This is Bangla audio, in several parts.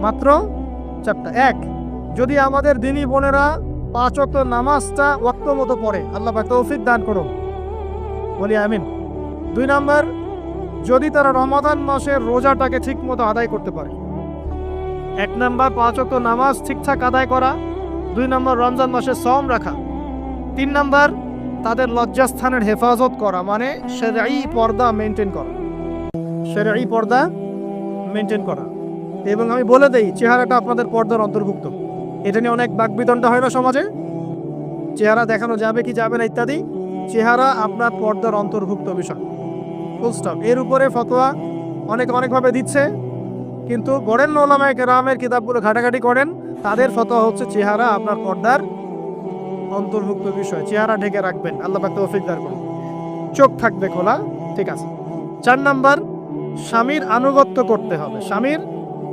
মাত্র চারটা এক। যদি আমাদের দিনী বোনেরা পাঁচ ওয়াক্ত নামাজটা ওয়াক্ত মতো পড়ে, আল্লাহ তৌফিক দান করুন। বলি আমিন। দুই নাম্বার, যদি তারা রমাদান মাসের রোজাটাকে ঠিক মতো আদায় করতে পারে। এক নাম্বার, পাঁচ ওয়াক্ত নামাজ ঠিকঠাক আদায় করা। দুই নাম্বার, রমজান মাসে সম রাখা। তিন নাম্বার, তাদের লজ্জাস্থানের হেফাজত করা মানে সেরাই পর্দা মেনটেন করা। সেরাই পর্দা মেনটেন করা। এবং আমি বলে দেই, চেহারাটা আপনাদের পর্দার অন্তর্ভুক্ত। এটা নিয়ে অনেক বাকবিতণ্ডা হয় না সমাজে? চেহারা দেখানো যাবে কি যাবে না ইত্যাদি? চেহারা আপনার পর্দার অন্তর্ভুক্ত বিষয়। ফুল স্টপ এর উপরে ফতোয়া অনেক অনেকভাবে দিচ্ছে, কিন্তু গড়েন নোলামায় কেরামের কিতাবগুলো ঘাটাঘাটি করেন, তাদের ফতোয়া হচ্ছে চেহারা আপনার পর্দার অন্তর্ভুক্ত বিষয়। চেহারা ঢেকে রাখবেন। আল্লাহ পাক তৌফিক দান করুন। চোখ থাকবে খোলা, ঠিক আছে। চার নাম্বার, স্বামীর আনুগত্য করতে হবে। স্বামীর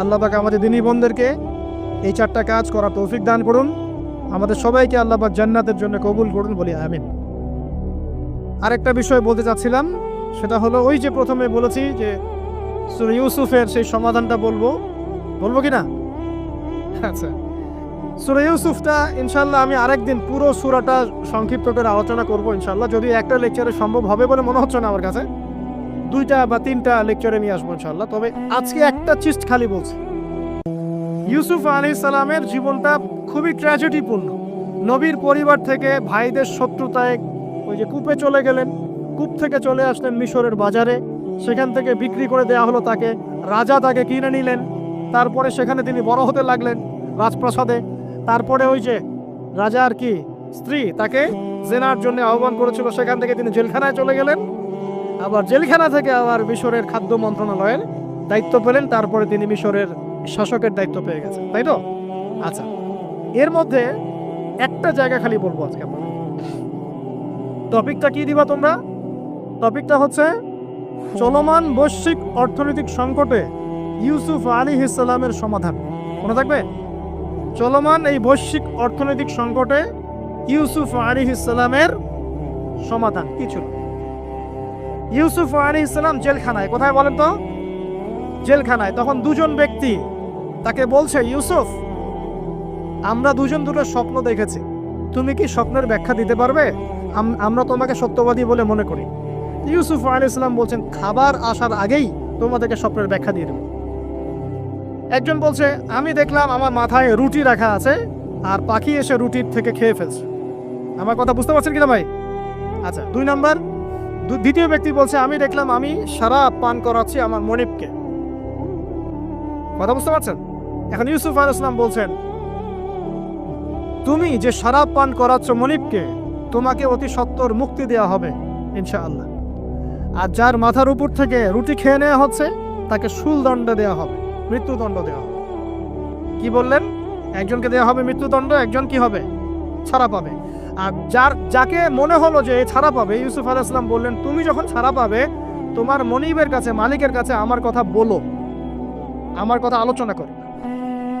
আল্লাহ আমাদের দিনী বোনদেরকে এই চারটা কাজ করার তৌফিক দান করুন। আমাদের সবাইকে আল্লাহ পাক জান্নাতের জন্য কবুল করুন বলি আমিন। আরেকটা বিষয় বলতে চাচ্ছিলাম, সেটা হলো ওই যে প্রথমে বলেছি যে সূরা ইউসুফের সেই সমাধানটা বলব। বলব কি না? আচ্ছা। সূরা ইউসুফটা ইনশাল্লাহ আমি আরেকদিন পুরো সূরাটা সংক্ষিপ্ত করে আলোচনা করব ইনশাল্লাহ যদি একটা লেকচারে সম্ভব হবে বলে মনে হচ্ছে না আমার কাছে। দুইটা বা তিনটা লেকচারে নিয়ে আসব ইনশাল্লাহ তবে আজকে একটা চিস্ট খালি বলছি। ইউসুফ আলী সালামের জীবনটা খুবই ট্র্যাজেডিপূর্ণ নবীর পরিবার থেকে ভাইদের শত্রুতায় ওই যে কূপে চলে গেলেন, কূপ থেকে চলে আসলেন মিশরের বাজারে। সেখান থেকে বিক্রি করে দেওয়া হলো তাকে, রাজা তাকে কিনে নিলেন। তারপরে সেখানে তিনি বড় হতে লাগলেন রাজপ্রাসাদে। তারপরে ওই যে রাজার কি, স্ত্রী তাকে জেনার জন্য আহ্বান করেছিল, সেখান থেকে তিনি জেলখানায় চলে গেলেন। আবার জেলখানা থেকে আবার মিশরের খাদ্য মন্ত্রণালয়ের দায়িত্ব পেলেন, তারপরে তিনি মিশরের শাসকের দায়িত্ব পেয়ে গেছেন, তাই তো? আচ্ছা এর মধ্যে একটা জায়গা খালি বলব আজকে টপিকটা কি দিবা তোমরা? টপিকটা হচ্ছে চলমান বৈশ্বিক অর্থনৈতিক সংকটে ইউসুফ আলী ইসলামের সমাধান। মনে থাকবে? চলমান এই বৈশ্বিক অর্থনৈতিক সংকটে ইউসুফ আলী ইসলামের সমাধান, কি ছিল? ইউসুফ আলী ইসলাম জেলখানায়, কোথায় বলেন তো? জেলখানায়। তখন দুজন ব্যক্তি তাকে বলছে, ইউসুফ, আমরা দুজন দুটো স্বপ্ন দেখেছি। তুমি কি স্বপ্নের ব্যাখ্যা দিতে পারবে? আমরা তোমাকে সত্যবাদী বলে মনে করি। ইউসুফ আলী ইসলাম বলছেন, খাবার আসার আগেই তোমাদেরকে স্বপ্নের ব্যাখ্যা দিয়ে দেবো। একজন বলছে, আমি দেখলাম আমার মাথায় রুটি রাখা আছে আর পাখি এসে রুটির থেকে খেয়ে ফেলছে। আমার কথা বুঝতে পারছেন কিনা ভাই? আচ্ছা দুই নাম্বার। দ্বিতীয় ব্যক্তি বলছে, আমি দেখলাম, আমি সারা পান করাচ্ছি আমার মনিবকে। কথা বুঝতে পারছেন? এখন ইউসুফ আল ইসলাম বলছেন, তুমি যে শরাব পান করাচ্ছ মনিবকে, তোমাকে অতি সত্তর মুক্তি দেওয়া হবে, ইনশাআল্লাহ। আর যার মাথার উপর থেকে রুটি খেয়ে নেওয়া হচ্ছে, তাকে শুল দণ্ড দেওয়া হবে, মৃত্যুদণ্ড দেওয়া হবে। কি বললেন? একজনকে দেওয়া হবে মৃত্যুদণ্ড, একজন কি হবে? ছাড়া পাবে। আর যার, যাকে মনে হলো যে ছাড়া পাবে, ইউসুফ আল ইসলাম বললেন, তুমি যখন ছাড়া পাবে, তোমার মনিবের কাছে, মালিকের কাছে আমার কথা বলো। আমার কথা আলোচনা করো।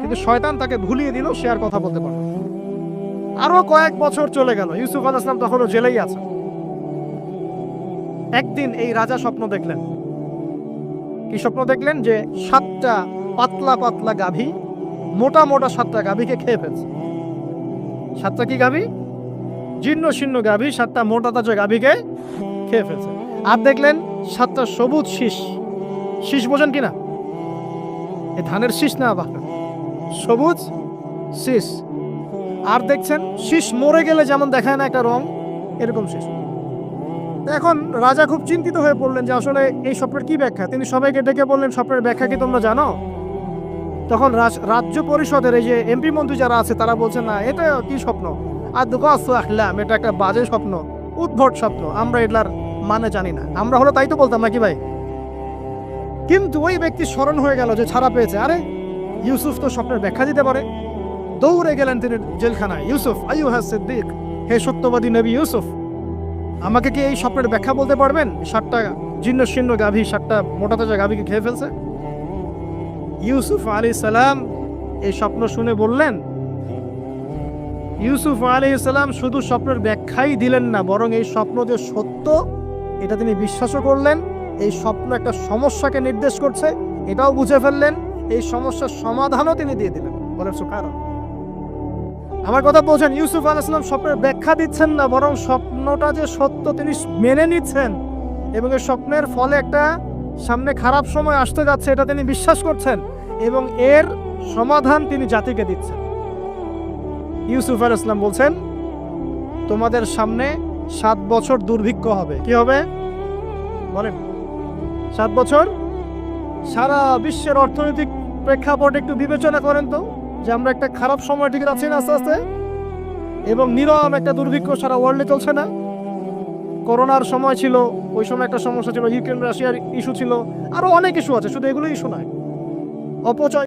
কিন্তু শয়তান তাকে ভুলিয়ে দিল, সে আর কথা বলতে পারল না। আরও কয়েক বছর চলে গেল, ইউসুফ আল ইসলাম তখনও জেলেই আছে। একদিন এই রাজা স্বপ্ন দেখলেন। কি স্বপ্ন দেখলেন? যে সাতটা পাতলা পাতলা গাভী, মোটা মোটা সাতটা গাভীকে খেয়ে ফেলছে। সাতটা কি গাভী? জীর্ণ শীর্ণ গাভী, সাতটা মোটা তাজা গাভীকে খেয়ে ফেলছে। আর দেখলেন সাতটা সবুজ শীষ। শীষ বোঝেন কিনা? এ ধানের শীষ না আবার সবুজ শীষ। আর দেখছেন, শীষ মরে গেলে যেমন দেখায় না একটা রং, এরকম শীষ। এখন রাজা খুব চিন্তিত হয়ে পড়লেন যে আসলে এই স্বপ্নের কি ব্যাখ্যা? তিনি সবাইকে ডেকে বললেন, স্বপ্নের ব্যাখ্যা কি তোমরা জানো? তখন রাজ- রাজ্য পরিষদের এই যে এমপি মন্ত্রী যারা আছে, তারা বলছেন, না, এটা কি স্বপ্ন? আর দুঃখ আহলাম এটা একটা বাজে স্বপ্ন, উদ্ভট স্বপ্ন, আমরা এটার মানে জানি না। আমরা হলো তাই তো বলতাম নাকি ভাই? কিন্তু ওই ব্যক্তি স্মরণ হয়ে গেল যে ছাড়া পেয়েছে। আরে, ইউসুফ তো স্বপ্নের ব্যাখ্যা দিতে পারে। দৌড়ে গেলেন তিনি জেলখানায়। ইউসুফ আইউ হ্যাঁ সিদ্দিক, হে সত্যবাদী নবী ইউসুফ, আমাকে কি এই স্বপ্নের ব্যাখ্যা বলতে পারবেন? সাতটা জীর্ণ শীর্ণ গাভী, সাতটা মোটা তাজা গাভীকে খেয়ে ফেলছে। ইউসুফ আলী সালাম এই স্বপ্ন শুনে বললেন ইউসুফ আলী সালাম শুধু স্বপ্নের ব্যাখ্যাই দিলেন না, বরং এই স্বপ্ন যে সত্য, এটা তিনি বিশ্বাসও করলেন, এই স্বপ্ন একটা সমস্যাকে নির্দেশ করছে, এটাও বুঝে ফেললেন, এই সমস্যার সমাধানও তিনি দিয়ে দিলেন। বলেন সুকার আমার কথা বলছেন, ইউসুফ আলাইসালাম স্বপ্নের ব্যাখ্যা দিচ্ছেন না, বরং স্বপ্নটা যে সত্য তিনি মেনে নিচ্ছেন, এবং এই স্বপ্নের ফলে একটা সামনে খারাপ সময় আসতে যাচ্ছে, এটা তিনি বিশ্বাস করছেন, এবং এর সমাধান তিনি জাতিকে দিচ্ছেন। ইউসুফ আল ইসলাম বলছেন, তোমাদের সামনে সাত বছর দুর্ভিক্ষ হবে। কি হবে? বলেন। সাত বছর? সারা বিশ্বের অর্থনৈতিক প্রেক্ষাপট একটু বিবেচনা করেন তো, যে আমরা একটা খারাপ সময় ঠিক যাচ্ছি না আস্তে আস্তে, এবং নিরম একটা দুর্ভিক্ষ সারা ওয়ার্ল্ডে চলছে না। করোনার সময় ছিল, ওই সময় একটা সমস্যা ছিল ইউক্রেন রাশিয়ার ইস্যু ছিল, আরও অনেক ইস্যু আছে, শুধু এগুলো ইস্যু নয়। অপচয়